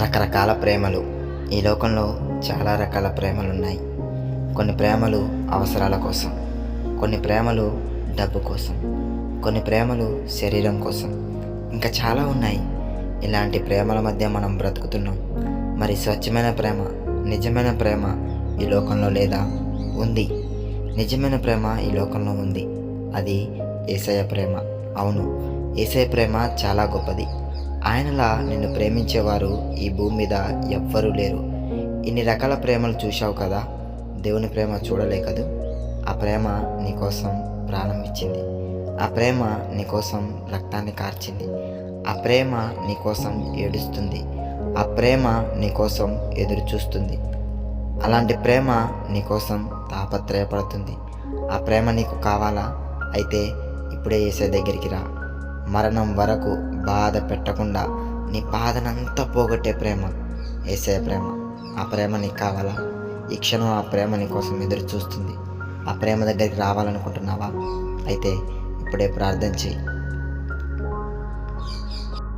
రకరకాల ప్రేమలు. ఈ లోకంలో చాలా రకాల ప్రేమలు ఉన్నాయి కొన్ని ప్రేమలు అవసరాల కోసం కొన్ని ప్రేమలు డబ్బు కోసం కొన్ని ప్రేమలు శరీరం కోసం. ఇంకా చాలా ఉన్నాయి. ఇలాంటి ప్రేమల మధ్య మనం బ్రతుకుతున్నాం. మరి స్వచ్ఛమైన ప్రేమ నిజమైన ప్రేమ ఈ లోకంలో లేదా? ఉంది. నిజమైన ప్రేమ ఈ లోకంలో ఉంది. అది ఏసయ ప్రేమ. అవును ఏసయ ప్రేమ చాలా గొప్పది. ఆయనలా నిన్ను ప్రేమించేవారు ఈ భూమి మీద ఎవ్వరూ లేరు. ఇన్ని రకాల ప్రేమలు చూశావు కదా దేవుని ప్రేమ చూడలేకదు. ఆ ప్రేమ నీకోసం ప్రాణం ఇచ్చింది. ఆ ప్రేమ నీకోసం రక్తాన్ని కార్చింది. ఆ ప్రేమ నీకోసం ఏడుస్తుంది. ఆ ప్రేమ నీకోసం ఎదురు చూస్తుంది అలాంటి ప్రేమ నీకోసం తాపత్రయపడుతుంది. ఆ ప్రేమ నీకు కావాలా? అయితే ఇప్పుడే వేసే దగ్గరికి రా. మరణం వరకు బాధ పెట్టకుండా నీ బాధనంతా పోగొట్టే ప్రేమ ఏసే ప్రేమ. ఆ ప్రేమ నీకు కావాలా? ఈ క్షణం ఆ ప్రేమ నీ కోసం ఎదురు చూస్తుంది ఆ ప్రేమ దగ్గరికి రావాలనుకుంటున్నావా? అయితే ఇప్పుడే ప్రార్థన చేయి